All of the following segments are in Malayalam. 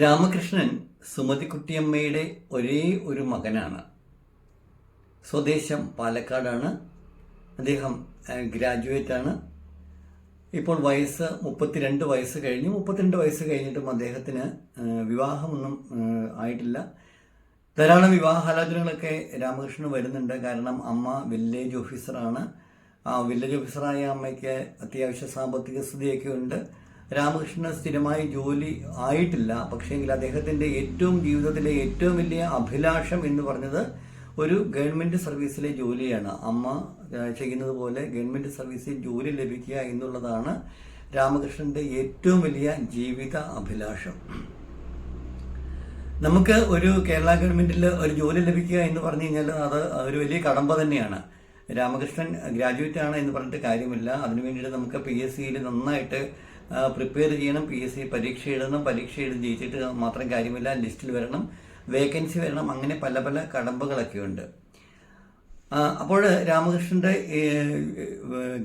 രാമകൃഷ്ണൻ സുമതിക്കുട്ടിയമ്മയുടെ ഒരേ ഒരു മകനാണ്. സ്വദേശം പാലക്കാടാണ്. അദ്ദേഹം ഗ്രാജുവേറ്റ് ആണ് ഇപ്പോൾ വയസ്സ് മുപ്പത്തിരണ്ട് വയസ്സ് കഴിഞ്ഞു മുപ്പത്തിരണ്ട് വയസ്സ് കഴിഞ്ഞിട്ടും അദ്ദേഹത്തിന് വിവാഹമൊന്നും ആയിട്ടില്ല. ധാരാളം വിവാഹാലോചനകളൊക്കെ രാമകൃഷ്ണന് വരുന്നുണ്ട്. കാരണം അമ്മ വില്ലേജ് ഓഫീസറാണ് ആ വില്ലേജ് ഓഫീസറായ അമ്മയ്ക്ക് അത്യാവശ്യ സാമ്പത്തിക സ്ഥിതിയൊക്കെ ഉണ്ട്. രാമകൃഷ്ണന് സ്ഥിരമായി ജോലി ആയിട്ടില്ല. പക്ഷേങ്കിൽ അദ്ദേഹത്തിന്റെ ഏറ്റവും ജീവിതത്തിലെ ഏറ്റവും വലിയ അഭിലാഷം എന്ന് പറഞ്ഞത് ഒരു ഗവൺമെന്റ് സർവീസിലെ ജോലിയാണ്. അമ്മ ചെയ്യുന്നത് പോലെ ഗവൺമെന്റ് സർവീസിൽ ജോലി ലഭിക്കുക എന്നുള്ളതാണ് രാമകൃഷ്ണന്റെ ഏറ്റവും വലിയ ജീവിത അഭിലാഷം. നമുക്ക് ഒരു കേരള ഗവൺമെന്റിൽ ഒരു ജോലി ലഭിക്കുക എന്ന് പറഞ്ഞു കഴിഞ്ഞാൽ അത് ഒരു വലിയ കടമ്പ തന്നെയാണ്. രാമകൃഷ്ണൻ ഗ്രാജുവേറ്റ് ആണ് എന്ന് പറഞ്ഞിട്ട് കാര്യമില്ല. അതിനു വേണ്ടിയിട്ട് നമുക്ക് പി എസ് സിയിൽ നന്നായിട്ട് പ്രിപ്പയർ ചെയ്യണം പി എസ് സി പരീക്ഷ എഴുതണം പരീക്ഷ എഴുതി ജയിച്ചിട്ട് മാത്രം കാര്യമില്ല ലിസ്റ്റിൽ വരണം വേക്കൻസി വരണം അങ്ങനെ പല പല കടമ്പകളൊക്കെ ഉണ്ട്. അപ്പോൾ രാമകൃഷ്ണന്റെ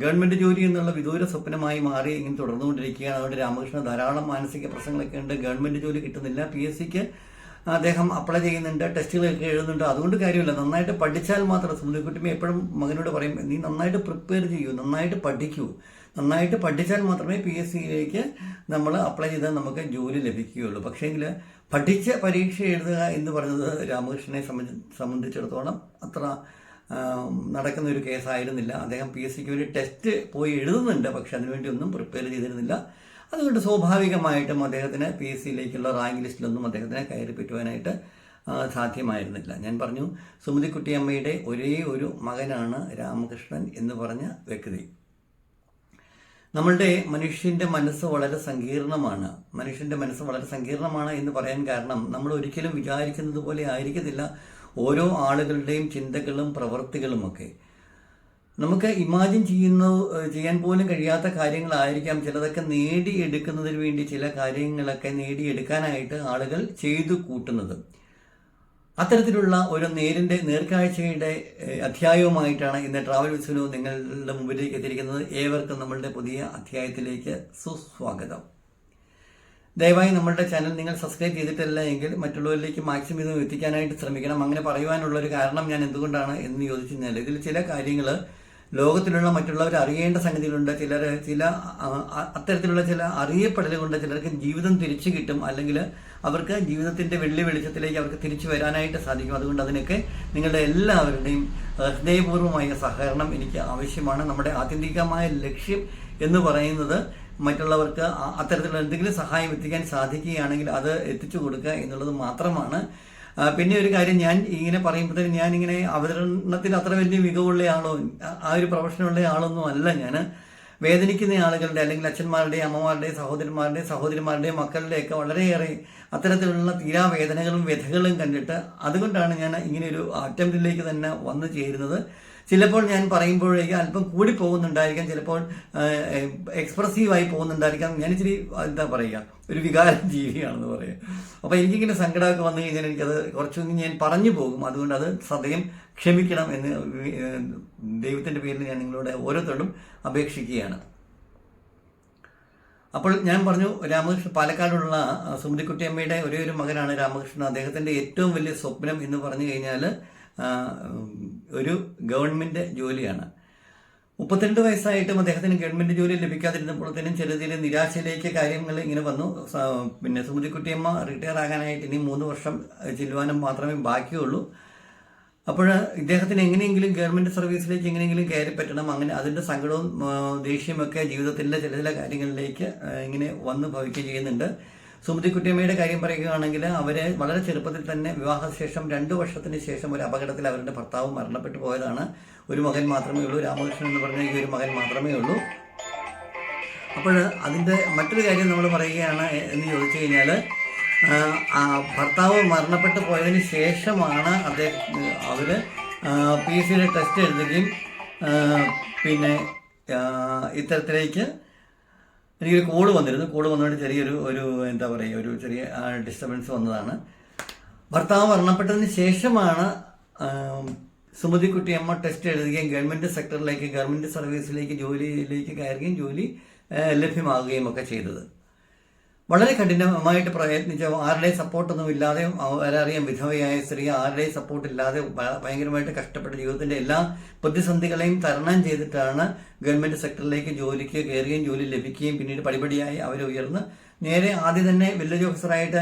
ഗവൺമെന്റ് ജോലി എന്നുള്ള വിദൂര സ്വപ്നമായി മാറി ഇങ്ങനെ തുടർന്നുകൊണ്ടിരിക്കുകയാണ്. അതുകൊണ്ട് രാമകൃഷ്ണൻ ധാരാളം മാനസിക പ്രശ്നങ്ങളൊക്കെ ഉണ്ട്. ഗവൺമെന്റ് ജോലി കിട്ടുന്നില്ല. പി എസ് സിക്ക് അദ്ദേഹം അപ്ലൈ ചെയ്യുന്നുണ്ട് ടെസ്റ്റുകളൊക്കെ എഴുതുന്നുണ്ട്. അതുകൊണ്ട് കാര്യമില്ല. നന്നായിട്ട് പഠിച്ചാൽ മാത്രം സുന്ദരക്കുട്ടിമ എപ്പോഴും മകനോട് പറയും നീ നന്നായിട്ട് പ്രിപ്പയർ ചെയ്യൂ നന്നായിട്ട് പഠിക്കൂ. നന്നായിട്ട് പഠിച്ചാൽ മാത്രമേ പി എസ് സിയിലേക്ക് നമ്മൾ അപ്ലൈ ചെയ്താൽ നമുക്ക് ജോലി ലഭിക്കുകയുള്ളൂ. പക്ഷേങ്കിൽ പഠിച്ച പരീക്ഷ എഴുതുക എന്ന് പറയുന്നത് രാമകൃഷ്ണനെ സംബന്ധി സംബന്ധിച്ചിടത്തോളം അത്ര നടക്കുന്ന ഒരു കേസായിരുന്നില്ല. അദ്ദേഹം പി എസ് സിക്ക് വേണ്ടി ടെസ്റ്റ് പോയി എഴുതുന്നുണ്ട് പക്ഷെ അതിനുവേണ്ടി ഒന്നും പ്രിപ്പയർ ചെയ്തിരുന്നില്ല. അതുകൊണ്ട് സ്വാഭാവികമായിട്ടും അദ്ദേഹത്തിന് പി എസ് സിയിലേക്കുള്ള റാങ്ക് ലിസ്റ്റിലൊന്നും അദ്ദേഹത്തിന് കയറി പറ്റുവാനായിട്ട് സാധ്യമായിരുന്നില്ല. ഞാൻ പറഞ്ഞു സുമതിക്കുട്ടിയമ്മയുടെ ഒരേ ഒരു മകനാണ് രാമകൃഷ്ണൻ എന്ന് പറഞ്ഞ വ്യക്തി. നമ്മളുടെ മനുഷ്യന്റെ മനസ്സ് വളരെ സങ്കീർണമാണ്. മനുഷ്യന്റെ മനസ്സ് വളരെ സങ്കീർണമാണ് എന്ന് പറയാൻ കാരണം നമ്മൾ ഒരിക്കലും വിചാരിക്കുന്നത് പോലെ ആയിരിക്കത്തില്ല ഓരോ ആളുകളുടെയും ചിന്തകളും പ്രവൃത്തികളും ഒക്കെ. നമുക്ക് ഇമാജിൻ ചെയ്യുന്ന ചെയ്യാൻ പോലും കഴിയാത്ത കാര്യങ്ങളായിരിക്കാം. ചിലതൊക്കെ നേടിയെടുക്കുന്നതിന് വേണ്ടി ചില കാര്യങ്ങളൊക്കെ നേടിയെടുക്കാനായിട്ട് ആളുകൾ ചെയ്തു കൂട്ടുന്നത്. അത്തരത്തിലുള്ള ഒരു നേരിന്റെ നേർക്കാഴ്ചയുടെ അധ്യായവുമായിട്ടാണ് ഇന്ന് ട്രാവൽ വിസ്വനു നിങ്ങളുടെ മുമ്പിലേക്ക് എത്തിയിരിക്കുന്നത്. ഏവർക്കും നമ്മളുടെ പുതിയ അധ്യായത്തിലേക്ക് സുസ്വാഗതം. ദയവായി നമ്മളുടെ ചാനൽ നിങ്ങൾ സബ്സ്ക്രൈബ് ചെയ്തിട്ടില്ല എങ്കിൽ മറ്റുള്ളവരിലേക്ക് മാക്സിമം ഇത് എത്തിക്കാനായിട്ട് ശ്രമിക്കണം. അങ്ങനെ പറയുവാനുള്ള ഒരു കാരണം ഞാൻ എന്തുകൊണ്ടാണ് എന്ന് ചോദിച്ചു കഴിഞ്ഞാൽ ഇതിൽ ചില കാര്യങ്ങൾ ലോകത്തിലുള്ള മറ്റുള്ളവർ അറിയേണ്ട സംഗതികളുണ്ട്. ചിലർ ചില അത്തരത്തിലുള്ള ചില അറിയപ്പെടലുകൊണ്ട് ചിലർക്ക് ജീവിതം തിരിച്ചു കിട്ടും. അല്ലെങ്കിൽ അവർക്ക് ജീവിതത്തിന്റെ വെള്ളി വെളിച്ചത്തിലേക്ക് അവർക്ക് തിരിച്ചു വരാനായിട്ട് സാധിക്കും. അതുകൊണ്ട് അതിനൊക്കെ നിങ്ങളുടെ എല്ലാവരുടെയും ഹൃദയപൂർവമായ സഹകരണം എനിക്ക് ആവശ്യമാണ്. നമ്മുടെ ആത്യന്തികമായ ലക്ഷ്യം എന്ന് പറയുന്നത് മറ്റുള്ളവർക്ക് അത്തരത്തിലുള്ള എന്തെങ്കിലും സഹായം എത്തിക്കാൻ സാധിക്കുകയാണെങ്കിൽ അത് എത്തിച്ചു കൊടുക്കുക എന്നുള്ളത് മാത്രമാണ്. പിന്നെ ഒരു കാര്യം ഞാൻ ഇങ്ങനെ പറയുമ്പോഴത്തേക്കും ഞാൻ ഇങ്ങനെ അവതരണത്തിൽ അത്ര വലിയ മികവുള്ള ആളോ ആ- ഒരു പ്രൊഫഷനുള്ള ആളൊന്നും അല്ല ഞാൻ. വേദനിക്കുന്ന ആളുകളുടെ അല്ലെങ്കിൽ അച്ഛന്മാരുടെയും അമ്മമാരുടെയും സഹോദരന്മാരുടെയും സഹോദരിമാരുടെയും മക്കളുടെയൊക്കെ വളരെയേറെ അത്തരത്തിലുള്ള തീരാവേദനകളും വ്യഥകളും കണ്ടിട്ട് അതുകൊണ്ടാണ് ഞാൻ ഇങ്ങനെ ഒരു അറ്റംപ്റ്റിലേക്ക് തന്നെ വന്നു ചേരുന്നത്. ചിലപ്പോൾ ഞാൻ പറയുമ്പോഴേക്ക് അല്പം കൂടി പോകുന്നുണ്ടായിരിക്കാം ചിലപ്പോൾ എക്സ്പ്രസീവായി പോകുന്നുണ്ടായിരിക്കാം. ഞാൻ ഇച്ചിരി എന്താ പറയുക ഒരു വികാര ജീവിയാണെന്ന് പറയുക അപ്പോൾ എനിക്കിങ്ങനെ സങ്കടമൊക്കെ വന്നു കഴിഞ്ഞാൽ എനിക്കത് കുറച്ചൊന്നും ഞാൻ പറഞ്ഞു പോകും. അതുകൊണ്ട് അത് സദയം ക്ഷമിക്കണം എന്ന് ദൈവത്തിന്റെ പേരിൽ ഞാൻ നിങ്ങളോട് ഓരോരുത്തരോടും അപേക്ഷിക്കുകയാണ്. അപ്പോൾ ഞാൻ പറഞ്ഞു രാമകൃഷ്ണൻ പാലക്കാടുള്ള സുമതിക്കുട്ടിയമ്മയുടെ ഒരേ ഒരു മകനാണ് രാമകൃഷ്ണൻ. അദ്ദേഹത്തിന്റെ ഏറ്റവും വലിയ സ്വപ്നം എന്ന് പറഞ്ഞു കഴിഞ്ഞാൽ ഒരു ഗവൺമെന്റ് ജോലിയാണ്. മുപ്പത്തിരണ്ട് വയസ്സായിട്ടും അദ്ദേഹത്തിന് ഗവൺമെന്റ് ജോലി ലഭിക്കാതിരുന്നപ്പോഴത്തേനും ചെറിയ ചെറിയ നിരാശയിലേക്ക് കാര്യങ്ങൾ ഇങ്ങനെ വന്നു. പിന്നെ സുമതിക്കുട്ടിയമ്മ റിട്ടയർ ആകാനായിട്ട് ഇനി മൂന്ന് വർഷം ചെല്ലുവാനും മാത്രമേ ബാക്കിയുള്ളൂ. അപ്പോൾ ഇദ്ദേഹത്തിന് എങ്ങനെയെങ്കിലും ഗവൺമെന്റ് സർവീസിലേക്ക് എങ്ങനെയെങ്കിലും കയറി പറ്റണം. അങ്ങനെ അതിന്റെ സങ്കടവും ദേഷ്യമൊക്കെ ജീവിതത്തിലെ ചില ചില കാര്യങ്ങളിലേക്ക് ഇങ്ങനെ വന്ന് ഭവിക്കുകയും ചെയ്യുന്നുണ്ട്. സുമതിക്കുട്ടിയമ്മയുടെ കാര്യം പറയുകയാണെങ്കിൽ അവരെ വളരെ ചെറുപ്പത്തിൽ തന്നെ വിവാഹശേഷം രണ്ടു വർഷത്തിന് ശേഷം ഒരു അപകടത്തിൽ അവരുടെ ഭർത്താവ് മരണപ്പെട്ടു പോയതാണ്. ഒരു മകൻ മാത്രമേ ഉള്ളൂ. രാമകൃഷ്ണൻ എന്ന് പറഞ്ഞ ഈ ഒരു മകൻ മാത്രമേ ഉള്ളൂ. അപ്പോൾ അതിന്റെ മറ്റൊരു കാര്യം നമ്മൾ പറയുകയാണ് എന്ന് ചോദിച്ചു കഴിഞ്ഞാൽ ഭർത്താവ് മരണപ്പെട്ടു പോയതിന് ശേഷമാണ് അദ്ദേഹം അവർ പി എസ് സിയുടെ ടെസ്റ്റ് എഴുതുകയും പിന്നെ ഇത്തരത്തിലേക്ക് എനിക്കൊരു കോൾ വന്നിരുന്നു. കോൾ വന്നുകൊണ്ട് ചെറിയൊരു ഒരു എന്താ പറയുക ഒരു ചെറിയ ഡിസ്റ്റർബൻസ് വന്നതാണ്. ഭർത്താവ് മരണപ്പെട്ടതിന് ശേഷമാണ് സുമതിക്കുട്ടിയമ്മ ടെസ്റ്റ് എഴുതുകയും ഗവൺമെന്റ് സെക്ടറിലേക്ക് ഗവൺമെന്റ് സർവീസിലേക്ക് ജോലിയിലേക്ക് കയറുകയും ജോലി ലഭ്യമാകുകയും ഒക്കെ ചെയ്തത്. വളരെ കഠിനമായിട്ട് പ്രയത്നിച്ച ആരുടെയും സപ്പോർട്ടൊന്നും ഇല്ലാതെ അവരറിയാം വിധവയായ സ്ത്രീ ആരുടെയും സപ്പോർട്ട് ഇല്ലാതെ ഭയങ്കരമായിട്ട് കഷ്ടപ്പെട്ട ജീവിതത്തിന്റെ എല്ലാ പ്രതിസന്ധികളെയും തരണം ചെയ്തിട്ടാണ് ഗവൺമെന്റ് സെക്ടറിലേക്ക് ജോലിക്ക് കയറുകയും ജോലി ലഭിക്കുകയും പിന്നീട് പടിപടിയായി അവർ ഉയർന്ന് നേരെ ആദ്യം തന്നെ വില്ലേജ് ഓഫീസറായിട്ട്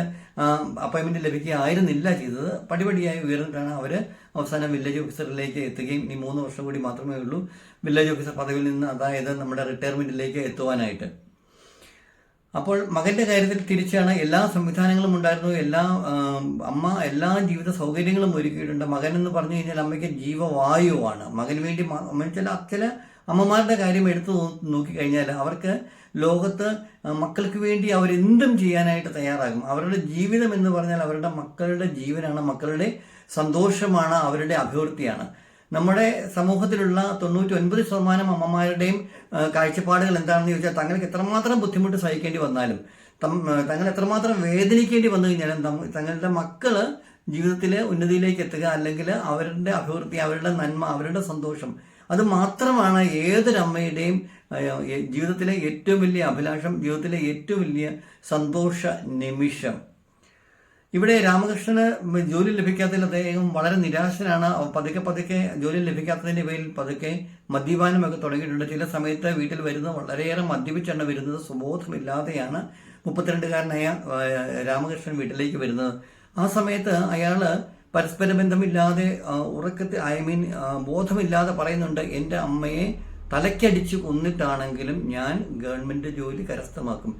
അപ്പോയിന്റ്മെന്റ് ലഭിക്കുകയായിരുന്നില്ല ചെയ്തത്. പടിപടിയായി ഉയർന്നിട്ടാണ് അവർ അവസാനം വില്ലേജ് ഓഫീസറിലേക്ക് എത്തുകയും ഇനി മൂന്ന് വർഷം കൂടി മാത്രമേ ഉള്ളൂ വില്ലേജ് ഓഫീസർ പദവിയിൽ നിന്ന് അതായത് നമ്മുടെ റിട്ടയർമെന്റിലേക്ക് എത്തുവാനായിട്ട്. അപ്പോൾ മകന്റെ കാര്യത്തിൽ തിരിച്ചാണ് എല്ലാ സംവിധാനങ്ങളും ഉണ്ടായിരുന്നു എല്ലാ അമ്മ എല്ലാ ജീവിത സൗകര്യങ്ങളും ഒരുക്കിയിട്ടുണ്ട്. മകൻ എന്ന് പറഞ്ഞു കഴിഞ്ഞാൽ അമ്മയ്ക്ക് ജീവവായുവാണ്. മകന് വേണ്ടി ചില ചില അമ്മമാരുടെ കാര്യം എടുത്തു നോക്കിക്കഴിഞ്ഞാൽ അവർക്ക് ലോകത്ത് മക്കൾക്ക് വേണ്ടി അവരെന്തും ചെയ്യാനായിട്ട് തയ്യാറാകും. അവരുടെ ജീവിതം എന്ന് പറഞ്ഞാൽ അവരുടെ മക്കളുടെ ജീവനാണ് മക്കളുടെ സന്തോഷമാണ് അവരുടെ അഭിവൃദ്ധിയാണ്. നമ്മുടെ സമൂഹത്തിലുള്ള തൊണ്ണൂറ്റി ഒൻപത് ശതമാനം അമ്മമാരുടെയും കാഴ്ചപ്പാടുകൾ എന്താണെന്ന് ചോദിച്ചാൽ തങ്ങൾക്ക് എത്രമാത്രം ബുദ്ധിമുട്ട് സഹിക്കേണ്ടി വന്നാലും തങ്ങൾ എത്രമാത്രം വേദനിക്കേണ്ടി വന്നു കഴിഞ്ഞാലും തങ്ങളുടെ മക്കൾ ജീവിതത്തിൽ ഉന്നതിയിലേക്ക് എത്തുക അല്ലെങ്കിൽ അവരുടെ അഭിവൃദ്ധി അവരുടെ നന്മ അവരുടെ സന്തോഷം അത് മാത്രമാണ് ഏതൊരമ്മയുടെയും ജീവിതത്തിലെ ഏറ്റവും വലിയ അഭിലാഷം ജീവിതത്തിലെ ഏറ്റവും വലിയ സന്തോഷ നിമിഷം. ഇവിടെ രാമകൃഷ്ണന് ജോലി ലഭിക്കാത്തതിൽ അദ്ദേഹം വളരെ നിരാശനാണ് പതുക്കെ പതുക്കെ ജോലി ലഭിക്കാത്തതിന്റെ പേരിൽ പതുക്കെ മദ്യപാനമൊക്കെ തുടങ്ങിയിട്ടുണ്ട്. ചില സമയത്ത് വീട്ടിൽ വരുന്നത് വളരെയേറെ മദ്യപിച്ചാണ് വരുന്നത് സുബോധമില്ലാതെയാണ് മുപ്പത്തിരണ്ടുകാരനായ രാമകൃഷ്ണൻ വീട്ടിലേക്ക് വരുന്നത്. ആ സമയത്ത് അയാൾ പരസ്പര ബന്ധമില്ലാതെ ഉറക്കത്തിൽ ഐ മീൻ ബോധമില്ലാതെ പറയുന്നുണ്ട് എന്റെ അമ്മയെ തലയ്ക്കടിച്ച് കൊന്നിട്ടാണെങ്കിലും ഞാൻ ഗവൺമെന്റ് ജോലി കരസ്ഥമാക്കും.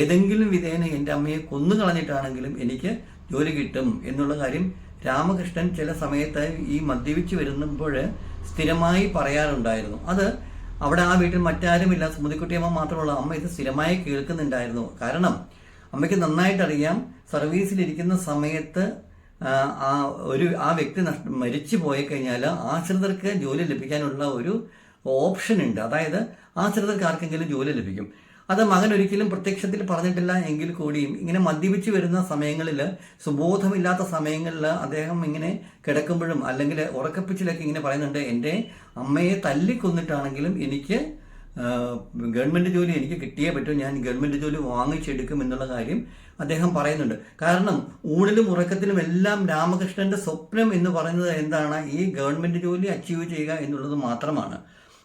ഏതെങ്കിലും വിധേന എന്റെ അമ്മയെ കൊന്നു കളഞ്ഞിട്ടാണെങ്കിലും എനിക്ക് ജോലി കിട്ടും എന്നുള്ള കാര്യം രാമകൃഷ്ണൻ ചില സമയത്ത് ഈ മദ്യപിച്ച് വരുമ്പോൾ സ്ഥിരമായി പറയാറുണ്ടായിരുന്നു. അത് അവിടെ ആ വീട്ടിൽ മറ്റാരുമില്ല. സുമതിക്കുട്ടിയമ്മ മാത്രമുള്ള അമ്മ ഇത് സ്ഥിരമായി കേൾക്കുന്നുണ്ടായിരുന്നു. കാരണം അമ്മയ്ക്ക് നന്നായിട്ടറിയാം സർവീസിലിരിക്കുന്ന സമയത്ത് ആ, ഒരു ആ വ്യക്തി മരിച്ചു പോയി കഴിഞ്ഞാൽ ആശ്രിതർക്ക് ജോലി ലഭിക്കാനുള്ള ഒരു ഓപ്ഷൻ ഉണ്ട് അതായത് ആശ്രിതർക്ക് ആർക്കെങ്കിലും ജോലി ലഭിക്കും. അത് മകൻ ഒരിക്കലും പ്രത്യക്ഷത്തിൽ പറഞ്ഞിട്ടില്ല എങ്കിൽ കൂടിയും ഇങ്ങനെ മദ്യപിച്ച് വരുന്ന സമയങ്ങളിൽ സുബോധമില്ലാത്ത സമയങ്ങളിൽ അദ്ദേഹം ഇങ്ങനെ കിടക്കുമ്പോഴും അല്ലെങ്കിൽ ഉറക്കപ്പിച്ചിലൊക്കെ ഇങ്ങനെ പറയുന്നുണ്ട് എന്റെ അമ്മയെ തല്ലിക്കൊന്നിട്ടാണെങ്കിലും എനിക്ക് ഗവൺമെന്റ് ജോലി എനിക്ക് കിട്ടിയേ പറ്റൂ. ഞാൻ ഗവൺമെന്റ് ജോലി വാങ്ങിച്ചെടുക്കും എന്നുള്ള കാര്യം അദ്ദേഹം പറയുന്നുണ്ട്. കാരണം ഊണിലും ഉറക്കത്തിലും എല്ലാം രാമകൃഷ്ണന്റെ സ്വപ്നം എന്ന് പറയുന്നത് എന്താണ്? ഈ ഗവൺമെന്റ് ജോലി അച്ചീവ് ചെയ്യുക എന്നുള്ളത് മാത്രമാണ്.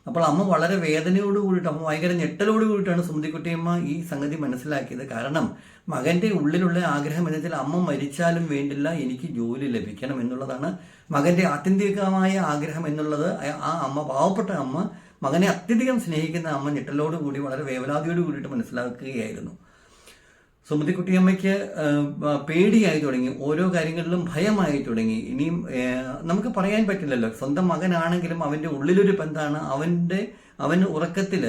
അപ്പോൾ അമ്മ വളരെ വേദനയോട് കൂടിയിട്ട് അമ്മ ഭയങ്കര ഞെട്ടലോട് കൂടിയിട്ടാണ് സുമതിക്കുട്ടിയമ്മ ഈ സംഗതി മനസ്സിലാക്കിയത്. കാരണം മകന്റെ ഉള്ളിലുള്ള ആഗ്രഹം എന്ന് വെച്ചാൽ അമ്മ മരിച്ചാലും വേണ്ടില്ല എനിക്ക് ജോലി ലഭിക്കണം എന്നുള്ളതാണ് മകന്റെ ആത്യന്തികമായ ആഗ്രഹം എന്നുള്ളത്. ആ അമ്മ പാവപ്പെട്ട അമ്മ മകനെ അത്യധികം സ്നേഹിക്കുന്ന അമ്മ ഞെട്ടലോട് കൂടി വളരെ വേവലാതിയോട് കൂടിയിട്ട് മനസ്സിലാക്കുകയായിരുന്നു. സുമതിക്കുട്ടിയമ്മയ്ക്ക് ആ, പേടിയായി തുടങ്ങി. ഓരോ കാര്യങ്ങളിലും ഭയമായി തുടങ്ങി. ഇനിയും നമുക്ക് പറയാൻ പറ്റില്ലല്ലോ. സ്വന്തം മകനാണെങ്കിലും അവന്റെ ഉള്ളിലൊരു ബന്ധാണ് അവന്റെ അവൻ ഉറക്കത്തിൽ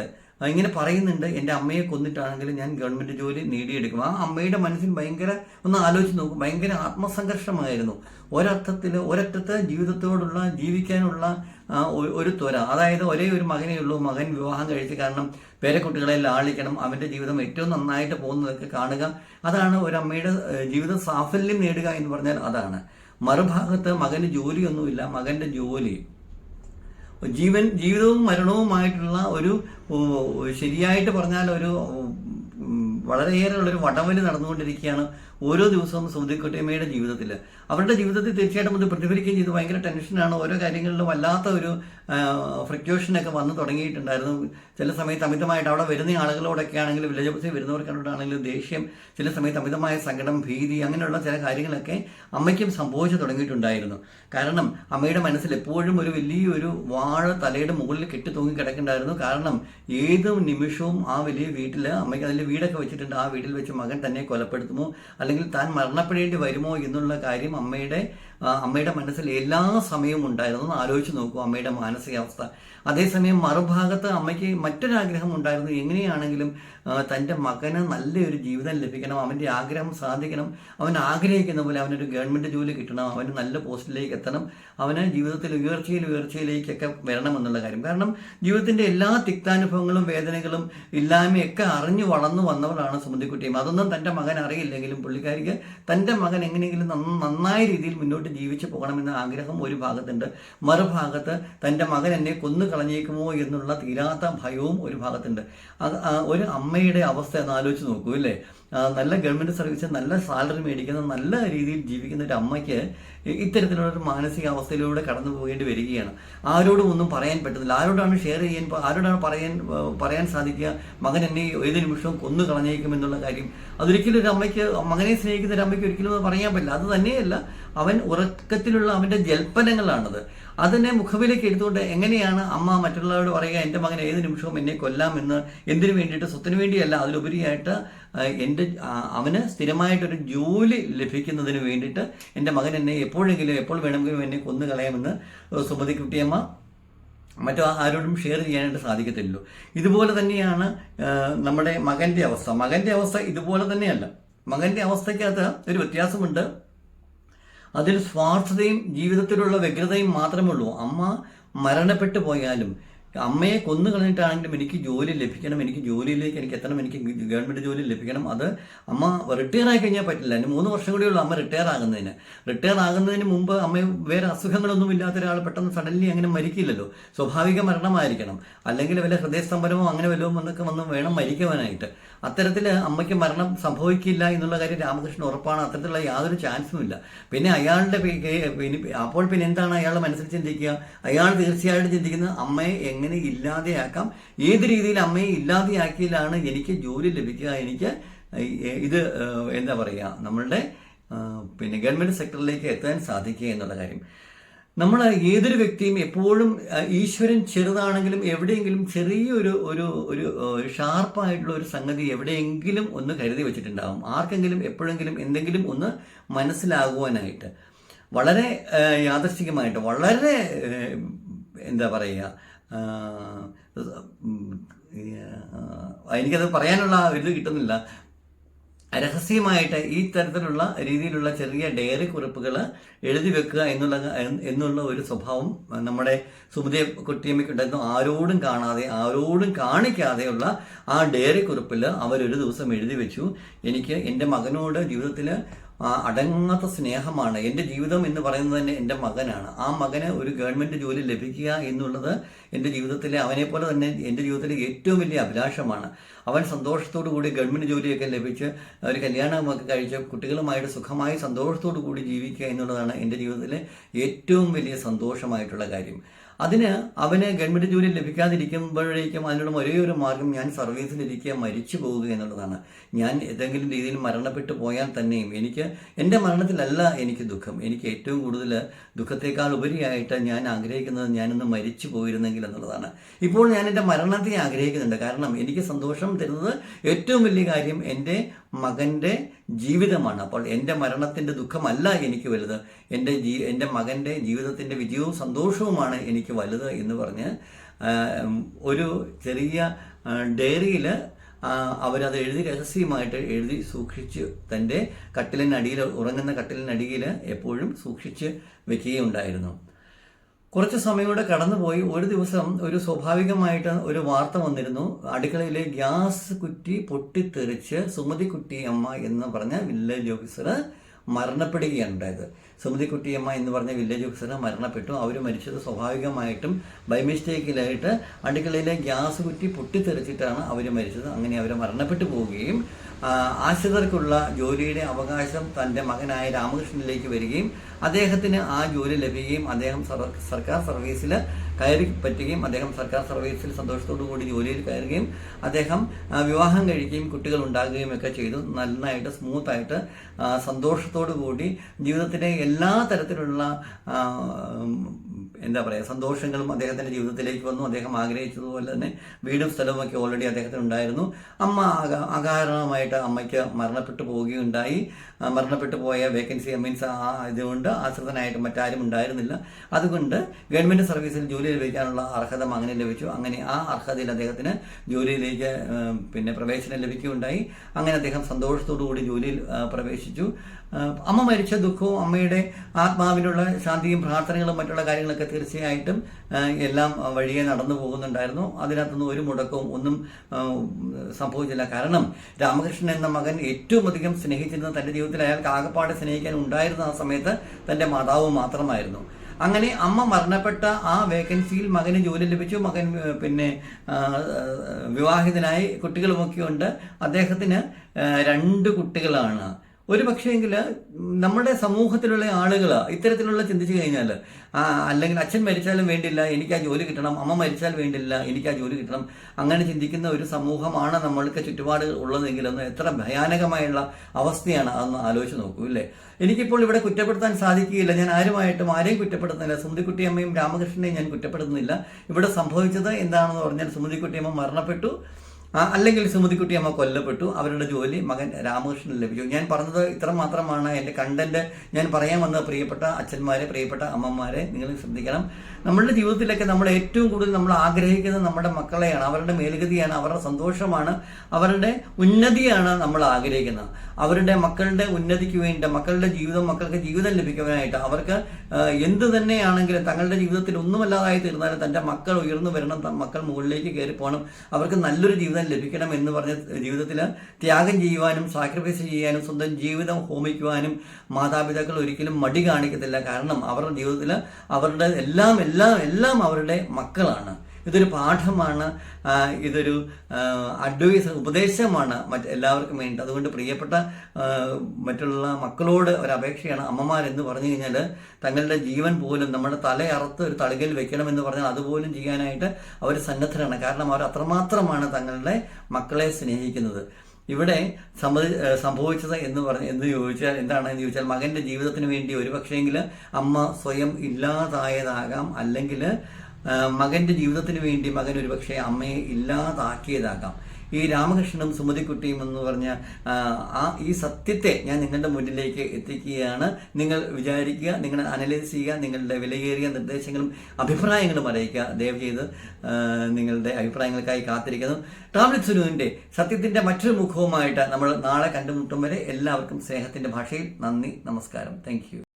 ഇങ്ങനെ പറയുന്നുണ്ട് എന്റെ അമ്മയെ കൊന്നിട്ടാണെങ്കിലും ഞാൻ ഗവൺമെന്റ് ജോലി നേടിയെടുക്കും. ആ അമ്മയുടെ മനസ്സിൽ ഭയങ്കര ഒന്ന് ആലോചിച്ച് നോക്കും ഭയങ്കര ആത്മസംഘർഷമായിരുന്നു. ഒരർത്ഥത്തിൽ ഒരറ്റത്ത് ജീവിതത്തോടുള്ള ജീവിക്കാനുള്ള ഒരു ത്വര. അതായത് ഒരേ ഒരു മകനേ ഉള്ളൂ. മകൻ വിവാഹം കഴിച്ച് കാരണം പേരക്കുട്ടികളെ ലാളിക്കണം. അവന്റെ ജീവിതം ഏറ്റവും നന്നായിട്ട് പോകുന്നതൊക്കെ കാണുക. അതാണ് ഒരു അമ്മയുടെ ജീവിത സാഫല്യം നേടുക എന്ന് പറഞ്ഞാൽ അതാണ്. മറുഭാഗത്ത് മകന് ജോലിയൊന്നുമില്ല. മകന്റെ ജോലി. ജീവൻ ജീവിതവും മരണവുമായിട്ടുള്ള ഒരു ശരിയായിട്ട് പറഞ്ഞാൽ ഒരു വളരെയേറെ ഉള്ളൊരു വടവൽ നടന്നുകൊണ്ടിരിക്കുകയാണ് ഓരോ ദിവസവും സൗദി കുട്ടിയമ്മയുടെ ജീവിതത്തിൽ. അവരുടെ ജീവിതത്തിൽ തീർച്ചയായിട്ടും അത് പ്രതിഫലിക്കുകയും ചെയ്തു. ഭയങ്കര ടെൻഷനാണ് ഓരോ കാര്യങ്ങളിലും വല്ലാത്ത ഒരു ഫ്രിക്വേഷനൊക്കെ വന്നു തുടങ്ങിയിട്ടുണ്ടായിരുന്നു. ചില സമയത്ത് അമിതമായിട്ട് അവിടെ വരുന്ന ആളുകളോടൊക്കെ ആണെങ്കിലും വില്ലേജ് ഓഫീസിൽ വരുന്നവർക്കാണെങ്കിലും ദേഷ്യം ചില സമയത്ത് അമിതമായ സങ്കടം ഭീതി അങ്ങനെയുള്ള ചില കാര്യങ്ങളൊക്കെ അമ്മയ്ക്കും സംഭവിച്ചു തുടങ്ങിയിട്ടുണ്ടായിരുന്നു. കാരണം അമ്മയുടെ മനസ്സിൽ എപ്പോഴും ഒരു വലിയൊരു വാഴ തലയുടെ മുകളിൽ കെട്ടി തൂങ്ങി കിടക്കുന്നുണ്ടായിരുന്നു. കാരണം ഏത് നിമിഷവും ആ വലിയ വീട്ടിൽ അമ്മയ്ക്ക് അതിൽ വീടൊക്കെ വെച്ചിട്ടുണ്ട്. ആ വീട്ടിൽ വെച്ച് മകൻ തന്നെ കൊലപ്പെടുത്തുമോ അല്ലെങ്കിൽ താൻ മരണപ്പെടേണ്ടി വരുമോ എന്നുള്ള കാര്യം അമ്മയുടെ അമ്മയുടെ മനസ്സിൽ എല്ലാ സമയവും ഉണ്ടായിരുന്നു. ഒന്ന് ആലോചിച്ച് നോക്കൂ അമ്മയുടെ മാനസികാവസ്ഥ. അതേസമയം മറുഭാഗത്ത് അമ്മയ്ക്ക് മറ്റൊരാഗ്രഹം ഉണ്ടായിരുന്നു. എങ്ങനെയാണെങ്കിലും തന്റെ മകന് നല്ലൊരു ജീവിതം ലഭിക്കണം അവന്റെ ആഗ്രഹം സാധിക്കണം അവൻ ആഗ്രഹിക്കുന്ന പോലെ അവനൊരു ഗവൺമെന്റ് ജോലി കിട്ടണം അവന് നല്ല പോസ്റ്റിലേക്ക് എത്തണം അവന് ജീവിതത്തിൽ ഉയർച്ചയിൽ ഉയർച്ചയിലേക്കൊക്കെ വരണം എന്നുള്ള കാര്യം. കാരണം ജീവിതത്തിന്റെ എല്ലാ തിക്താനുഭവങ്ങളും വേദനകളും ഇല്ലായ്മയൊക്കെ അറിഞ്ഞു വളർന്നു വന്നവരാണ് സുമതിക്കുട്ടിയും അതൊന്നും തന്റെ മകൻ അറിയില്ലെങ്കിലും പുള്ളിക്കാരിക്ക് തന്റെ മകൻ എങ്ങനെയെങ്കിലും നന്ന- നന്നായ രീതിയിൽ മുന്നോട്ട് ജീവിച്ചു പോകണമെന്ന ആഗ്രഹം ഒരു ഭാഗത്തുണ്ട്. മറുഭാഗത്ത് തന്റെ മകൻ എന്നെ കൊന്നു കളഞ്ഞേക്കുമോ എന്നുള്ള തീരാത്ത ഭയവും ഒരു ഭാഗത്തുണ്ട്. ഒരു അമ്മയുടെ അവസ്ഥ എന്ന് ആലോചിച്ച് നോക്കൂ അല്ലേ? നല്ല ഗവൺമെന്റ് സർവീസ് നല്ല സാലറി മേടിക്കുന്ന നല്ല രീതിയിൽ ജീവിക്കുന്ന ഒരു അമ്മയ്ക്ക് ഇത്തരത്തിലുള്ള ഒരു മാനസികാവസ്ഥയിലൂടെ കടന്നു പോകേണ്ടി വരികയാണ്. ആരോടും ഒന്നും പറയാൻ പറ്റുന്നില്ല. ആരോടാണ് ഷെയർ ചെയ്യാൻ ആരോടാണ് പറയാൻ പറയാൻ സാധിക്കുക? മകൻ എന്നെ ഏത് നിമിഷവും കൊന്നു കളഞ്ഞേക്കും എന്നുള്ള കാര്യം. അതൊരിക്കലും ഒരു അമ്മയ്ക്ക് മകനെ സ്നേഹിക്കുന്ന ഒരു അമ്മയ്ക്ക് ഒരിക്കലും അത് പറയാൻ പറ്റില്ല. അത് തന്നെയല്ല അവൻ ഉറക്കത്തിലുള്ള അവന്റെ ജൽപ്പനങ്ങളാണത്. അതിനെ മുഖവിലേക്ക് എടുത്തുകൊണ്ട് എങ്ങനെയാണ് അമ്മ മറ്റുള്ളവരോട് പറയുക എന്റെ മകൻ ഏത് നിമിഷവും എന്നെ കൊല്ലാം എന്ന് എന്തിനു വേണ്ടിയിട്ട്? സ്വത്തിന് വേണ്ടിയല്ല അതിലുപരിയായിട്ട് എന്റെ അവന് സ്ഥിരമായിട്ടൊരു ജോലി ലഭിക്കുന്നതിന് വേണ്ടിയിട്ട് എന്റെ മകൻ എന്നെ എപ്പോഴെങ്കിലും എപ്പോൾ വേണമെങ്കിലും എന്നെ കൊന്നു കളയാമെന്ന് സുമതി കുട്ടിയമ്മ മറ്റു ആരോടും ഷെയർ ചെയ്യാനായിട്ട് സാധിക്കത്തില്ലല്ലോ. ഇതുപോലെ തന്നെയാണ് നമ്മുടെ മകന്റെ അവസ്ഥ. മകന്റെ അവസ്ഥ ഇതുപോലെ തന്നെയല്ല. മകന്റെ അവസ്ഥയ്ക്കകത്ത് ഒരു വ്യത്യാസമുണ്ട്. അതിൽ സ്വാർത്ഥതയും ജീവിതത്തിലുള്ള വ്യഗ്രതയും മാത്രമേ ഉള്ളൂ. അമ്മ മരണപ്പെട്ടു പോയാലും അമ്മയെ കൊന്നു കളഞ്ഞിട്ടാണെങ്കിലും എനിക്ക് ജോലി ലഭിക്കണം എനിക്ക് ജോലിയിലേക്ക് എനിക്ക് എത്തണം എനിക്ക് ഗവൺമെന്റ് ജോലി ലഭിക്കണം. അത് അമ്മ റിട്ടയർ ആയി കഴിഞ്ഞാൽ പറ്റില്ല. ഇനി മൂന്ന് വർഷം കൂടിയുള്ളൂ അമ്മ റിട്ടയർ ആകുന്നതിന്. റിട്ടയർ ആകുന്നതിന് മുമ്പ് അമ്മ വേറെ അസുഖങ്ങളൊന്നും ഇല്ലാത്ത ഒരാൾ പെട്ടെന്ന് സഡൻലി അങ്ങനെ മരിക്കില്ലല്ലോ. സ്വാഭാവിക മരണമായിരിക്കണം. അല്ലെങ്കിൽ വല്ല ഹൃദയസ്തംഭനമോ അങ്ങനെ വല്ലതും എന്നൊക്കെ വന്ന് വേണം മരിക്കുവാനായിട്ട്. അത്തരത്തിൽ അമ്മയ്ക്ക് മരണം സംഭവിക്കില്ല എന്നുള്ള കാര്യം രാമകൃഷ്ണൻ ഉറപ്പാണ്. അത്തരത്തിലുള്ള യാതൊരു ചാൻസും ഇല്ല. പിന്നെ അയാളുടെ അപ്പോൾ പിന്നെ എന്താണ് അയാളുടെ മനസ്സിൽ ചിന്തിക്കുക? അയാൾ തീർച്ചയായിട്ടും ചിന്തിക്കുന്നത് അമ്മയെ എങ്ങനെ ഇല്ലാതെയാക്കാം? ഏത് രീതിയിൽ അമ്മയെ ഇല്ലാതെയാക്കിയാലാണ് എനിക്ക് ജോലി ലഭിക്കുക? എനിക്ക് ഇത് എന്താ പറയുക നമ്മളുടെ പിന്നെ ഗവൺമെന്റ് സെക്ടറിലേക്ക് എത്താൻ സാധിക്കുക എന്നുള്ള കാര്യം. നമ്മൾ ഏതൊരു വ്യക്തിയും എപ്പോഴും ഈശ്വരൻ ചെറുതാണെങ്കിലും എവിടെയെങ്കിലും ചെറിയൊരു ഒരു ഒരു ഷാർപ്പായിട്ടുള്ള ഒരു സംഗതി എവിടെയെങ്കിലും ഒന്ന് കരുതി വെച്ചിട്ടുണ്ടാകും ആർക്കെങ്കിലും എപ്പോഴെങ്കിലും എന്തെങ്കിലും ഒന്ന് മനസ്സിലാകുവാനായിട്ട്. വളരെ യാദർശികമായിട്ട് വളരെ എന്താ പറയുക എനിക്കത് പറയാനുള്ള ഇത് കിട്ടുന്നില്ല. രഹസ്യമായിട്ട് ഈ തരത്തിലുള്ള രീതിയിലുള്ള ചെറിയ ഡയറി കുറിപ്പുകൾ എഴുതി വെക്കുക എന്നുള്ള എന്നുള്ള ഒരു സ്വഭാവം നമ്മുടെ സുമതി കുട്ടിയമ്മയ്ക്കുണ്ടായിരുന്നു. ആരോടും കാണാതെ ആരോടും കാണിക്കാതെയുള്ള ആ ഡയറി കുറിപ്പിൽ അവരൊരു ദിവസം എഴുതി വെച്ചു. എനിക്ക് എന്റെ മകനോട് ജീവിതത്തിൽ ആ അടങ്ങാത്ത സ്നേഹമാണ്. എന്റെ ജീവിതം എന്ന് പറയുന്നത് തന്നെ എന്റെ മകനാണ്. ആ മകന് ഒരു ഗവൺമെന്റ് ജോലി ലഭിക്കുക എന്നുള്ളത് എന്റെ ജീവിതത്തിലെ അവനെ പോലെ തന്നെ എന്റെ ജീവിതത്തിലെ ഏറ്റവും വലിയ അഭിലാഷമാണ്. അവൻ സന്തോഷത്തോടു കൂടി ഗവൺമെന്റ് ജോലിയൊക്കെ ലഭിച്ച് ഒരു കല്യാണമൊക്കെ കഴിച്ച് കുട്ടികളുമായിട്ട് സുഖമായി സന്തോഷത്തോടു കൂടി ജീവിക്കുക എന്നുള്ളതാണ് എന്റെ ജീവിതത്തിലെ ഏറ്റവും വലിയ സന്തോഷമായിട്ടുള്ള കാര്യം. അതിന് അവന് ഗവൺമെന്റ് ജോലി ലഭിക്കാതിരിക്കുമ്പോഴേക്കും അതിനുള്ള ഒരേ ഒരു മാർഗം ഞാൻ സർവീസിലിരിക്കുക മരിച്ചു പോവുക എന്നുള്ളതാണ്. ഞാൻ ഏതെങ്കിലും രീതിയിൽ മരണപ്പെട്ടു പോയാൽ തന്നെയും എനിക്ക് എന്റെ മരണത്തിലല്ല എനിക്ക് ദുഃഖം. എനിക്ക് ഏറ്റവും കൂടുതൽ ദുഃഖത്തേക്കാൾ ഉപരിയായിട്ട് ഞാൻ ആഗ്രഹിക്കുന്നത് ഞാനൊന്ന് മരിച്ചു പോയിരുന്നെങ്കിൽ എന്നുള്ളതാണ്. ഇപ്പോൾ ഞാൻ എന്റെ മരണത്തെ ആഗ്രഹിക്കുന്നുണ്ട്. കാരണം എനിക്ക് സന്തോഷം തരുന്നത് ഏറ്റവും വലിയ കാര്യം എന്റെ മകന്റെ ജീവിതമാണ്. അപ്പോൾ എന്റെ മരണത്തിന്റെ ദുഃഖമല്ല എനിക്ക് വലുത്. എന്റെ ജീ എന്റെ മകന്റെ ജീവിതത്തിന്റെ വിജയവും സന്തോഷവുമാണ് എനിക്ക് വലുത് എന്ന് പറഞ്ഞ് ഒരു ചെറിയ ഡയറിയിൽ അവരത് എഴുതി രഹസ്യമായിട്ട് എഴുതി സൂക്ഷിച്ച് തന്റെ കട്ടിലിനടിയിൽ ഉറങ്ങുന്ന കട്ടിലിനടിയിൽ എപ്പോഴും സൂക്ഷിച്ച് വെക്കുകയുണ്ടായിരുന്നു. കുറച്ച് സമയം കൂടെ കടന്നുപോയി. ഒരു ദിവസം ഒരു സ്വാഭാവികമായിട്ട് ഒരു വാർത്ത വന്നിരുന്നു. അടുക്കളയിലെ ഗ്യാസ് കുറ്റി പൊട്ടിത്തെറിച്ച് സുമതി കുട്ടിയമ്മ എന്ന് പറഞ്ഞ വില്ലേജ് ഓഫീസർ മരണപ്പെടുകയാണ് ഉണ്ടായത് സുമതി കുട്ടിയമ്മ എന്ന് പറഞ്ഞ വില്ലേജ് ഓഫീസർ മരണപ്പെട്ടു. അവർ മരിച്ചത് സ്വാഭാവികമായിട്ടും ബൈ മിസ്റ്റേക്കിലായിട്ട് അടുക്കളയിലെ ഗ്യാസ് കുറ്റി പൊട്ടിത്തെറിച്ചിട്ടാണ് അവർ മരിച്ചത്. അങ്ങനെ അവർ മരണപ്പെട്ടു പോവുകയും ആശ്രിതർക്കുള്ള ജോലിയുടെ അവകാശം തന്റെ മകനായ രാമകൃഷ്ണനിലേക്ക് വരികയും അദ്ദേഹത്തിന് ആ ജോലി ലഭിക്കുകയും അദ്ദേഹം സർക്കാർ സർവീസിൽ കയറി പറ്റുകയും അദ്ദേഹം സർക്കാർ സർവീസിൽ സന്തോഷത്തോടു കൂടി ജോലിയിൽ കയറുകയും അദ്ദേഹം വിവാഹം കഴിക്കുകയും കുട്ടികൾ ഉണ്ടാകുകയും ഒക്കെ ചെയ്തു. നന്നായിട്ട് സ്മൂത്തായിട്ട് സന്തോഷത്തോടു കൂടി ജീവിതത്തിലെ എല്ലാ തരത്തിലുള്ള എന്താ പറയുക സന്തോഷങ്ങളും അദ്ദേഹത്തിന്റെ ജീവിതത്തിലേക്ക് വന്നു. അദ്ദേഹം ആഗ്രഹിച്ചതുപോലെ തന്നെ വീടും സ്ഥലവുമൊക്കെ ഓൾറെഡി അദ്ദേഹത്തിന് ഉണ്ടായിരുന്നു അമ്മ അക- അകാരണമായിട്ട് അമ്മയ്ക്ക് മരണപ്പെട്ടു പോവുകയുണ്ടായി. മരണപ്പെട്ടു പോയ വേക്കൻസി മീൻസ് ആ ഇതുകൊണ്ട് ആശ്രിതനായിട്ട് മറ്റാരും ഉണ്ടായിരുന്നില്ല. അതുകൊണ്ട് ഗവൺമെന്റ് സർവീസിൽ ജോലി ലഭിക്കാനുള്ള അർഹത അങ്ങനെ ലഭിച്ചു. അങ്ങനെ ആ അർഹതയിൽ അദ്ദേഹത്തിന് ജോലിയിലേക്ക് പിന്നെ പ്രവേശനം ലഭിക്കുകയുണ്ടായി. അങ്ങനെ അദ്ദേഹം സന്തോഷത്തോടു കൂടി ജോലിയിൽ പ്രവേശിച്ചു. അമ്മ മരിച്ച ദുഃഖവും അമ്മയുടെ ആത്മാവിനുള്ള ശാന്തിയും പ്രാർത്ഥനകളും മറ്റുള്ള കാര്യങ്ങളൊക്കെ തീർച്ചയായിട്ടും എല്ലാം വഴിയെ നടന്നു പോകുന്നുണ്ടായിരുന്നു. അതിനകത്തുനിന്ന് ഒരു മുടക്കവും ഒന്നും സംഭവിച്ചില്ല. കാരണം രാമകൃഷ്ണൻ എന്ന മകൻ ഏറ്റവും അധികം സ്നേഹിച്ചിരുന്ന തന്റെ ജീവിതത്തിൽ അയാൾക്ക് ആകെപ്പാട് സ്നേഹിക്കാൻ ഉണ്ടായിരുന്ന ആ സമയത്ത് തന്റെ മാതാവ് മാത്രമായിരുന്നു. അങ്ങനെ അമ്മ മരണപ്പെട്ട ആ വേക്കൻസിയിൽ മകന് ജോലി ലഭിച്ചു. മകൻ പിന്നെ വിവാഹിതനായി കുട്ടികളുമൊക്കെയുണ്ട്. അദ്ദേഹത്തിന് രണ്ട് കുട്ടികളാണ്. ഒരു പക്ഷേങ്കിൽ നമ്മുടെ സമൂഹത്തിലുള്ള ആളുകൾ ഇത്തരത്തിലുള്ള ചിന്തിച്ചു കഴിഞ്ഞാൽ അല്ലെങ്കിൽ അച്ഛൻ മരിച്ചാലും വേണ്ടില്ല എനിക്ക് ആ ജോലി കിട്ടണം അമ്മ മരിച്ചാൽ വേണ്ടില്ല എനിക്ക് ആ ജോലി കിട്ടണം അങ്ങനെ ചിന്തിക്കുന്ന ഒരു സമൂഹമാണ് നമ്മൾക്ക് ചുറ്റുപാട് ഉള്ളതെങ്കിൽ ഒന്ന് എത്ര ഭയാനകമായുള്ള അവസ്ഥയാണ് അതൊന്ന് ആലോചിച്ച് നോക്കൂ ഇല്ലേ? എനിക്കിപ്പോൾ ഇവിടെ കുറ്റപ്പെടുത്താൻ സാധിക്കുകയില്ല. ഞാൻ ആരുമായിട്ടും ആരെയും കുറ്റപ്പെടുത്തുന്നില്ല. സുമതിക്കുട്ടിയമ്മയും രാമകൃഷ്ണനെയും ഞാൻ കുറ്റപ്പെടുത്തുന്നില്ല. ഇവിടെ സംഭവിച്ചത് എന്താണെന്ന് പറഞ്ഞാൽ സുമതിക്കുട്ടിയമ്മ മരണപ്പെട്ടു. അല്ലെങ്കിൽ സുമതിക്കുട്ടി അമ്മ കൊല്ലപ്പെട്ടു അവരുടെ ജോലി മകൻ രാമകൃഷ്ണൻ ലഭിച്ചു. ഞാൻ പറഞ്ഞത് ഇത്ര മാത്രമാണ്. എന്റെ കണ്ടന്റ് ഞാൻ പറയാൻ വന്ന പ്രിയപ്പെട്ട അച്ഛന്മാരെ പ്രിയപ്പെട്ട അമ്മമാരെ നിങ്ങൾ ശ്രദ്ധിക്കണം. നമ്മളുടെ ജീവിതത്തിലൊക്കെ നമ്മൾ ഏറ്റവും കൂടുതൽ നമ്മൾ ആഗ്രഹിക്കുന്നത് നമ്മുടെ മക്കളെയാണ്. അവരുടെ മേൽഗതിയാണ് അവരുടെ സന്തോഷമാണ് അവരുടെ ഉന്നതിയാണ് നമ്മൾ ആഗ്രഹിക്കുന്നത്. അവരുടെ മക്കളുടെ ഉന്നതിക്ക് വേണ്ടി മക്കളുടെ ജീവിതം മക്കൾക്ക് ജീവിതം ലഭിക്കുവാനായിട്ട് അവർക്ക് എന്ത് തന്നെയാണെങ്കിലും തങ്ങളുടെ ജീവിതത്തിൽ ഒന്നുമല്ലാതായി തീർന്നാലും തന്റെ മക്കൾ ഉയർന്നു വരണം മക്കൾ മുകളിലേക്ക് കയറി പോകണം. അവർക്ക് നല്ലൊരു ജീവിതം ലഭിക്കണം എന്ന് പറഞ്ഞ ജീവിതത്തിൽ ത്യാഗം ചെയ്യുവാനും സാക്രിഫൈസ് ചെയ്യാനും സ്വന്തം ജീവിതം ഹോമിക്കുവാനും മാതാപിതാക്കൾ ഒരിക്കലും മടി കാണിക്കത്തില്ല. കാരണം അവരുടെ ജീവിതത്തിൽ അവരുടെ എല്ലാം എല്ലാം എല്ലാം അവരുടെ മക്കളാണ്. ഇതൊരു പാഠമാണ് ഇതൊരു അഡ്വൈസ് ഉപദേശമാണ് മറ്റ് എല്ലാവർക്കും വേണ്ടി. അതുകൊണ്ട് പ്രിയപ്പെട്ട മറ്റുള്ള മക്കളോട് ഒരു അപേക്ഷയാണ് അമ്മമാരെന്ന് പറഞ്ഞു കഴിഞ്ഞാൽ തങ്ങളുടെ ജീവൻ പോലും നമ്മുടെ തലയറുത്ത് ഒരു തളികയിൽ വെക്കണമെന്ന് പറഞ്ഞാൽ അതുപോലും ചെയ്യാനായിട്ട് അവർ സന്നദ്ധരാണ്. കാരണം അവർ അത്രമാത്രമാണ് തങ്ങളുടെ മക്കളെ സ്നേഹിക്കുന്നത്. ഇവിടെ സംഭവി സംഭവിച്ചത് എന്ന് പറഞ്ഞ് എന്ന് ചോദിച്ചാൽ എന്താണ് എന്ന് ചോദിച്ചാൽ മകന്റെ ജീവിതത്തിന് വേണ്ടി ഒരു പക്ഷേങ്കിൽ അമ്മ സ്വയം ഇല്ലാതായതാകാം. അല്ലെങ്കിൽ മകന്റെ ജീവിതത്തിന് വേണ്ടി മകൻ ഒരുപക്ഷെ അമ്മയെ ഇല്ലാതാക്കിയതാകാം. ഈ രാമകൃഷ്ണനും സുമതിക്കുട്ടിയും എന്ന് പറഞ്ഞ ആ, ഈ സത്യത്തെ ഞാൻ നിങ്ങളുടെ മുന്നിലേക്ക് എത്തിക്കുകയാണ്. നിങ്ങൾ വിചാരിക്കുക നിങ്ങൾ അനലൈസ് ചെയ്യുക നിങ്ങളുടെ വിലയേറിയ നിർദ്ദേശങ്ങളും അഭിപ്രായങ്ങളും അറിയിക്കുക. ദയവ് ചെയ്ത് നിങ്ങളുടെ അഭിപ്രായങ്ങൾക്കായി കാത്തിരിക്കുന്നു. ടാബ്ലറ്റ് സുനുവിന്റെ സത്യത്തിന്റെ മറ്റൊരു മുഖവുമായിട്ട് നമ്മൾ നാളെ കണ്ടുമുട്ടും വരെ എല്ലാവർക്കും സ്നേഹത്തിന്റെ ഭാഷയിൽ നന്ദി നമസ്കാരം. താങ്ക്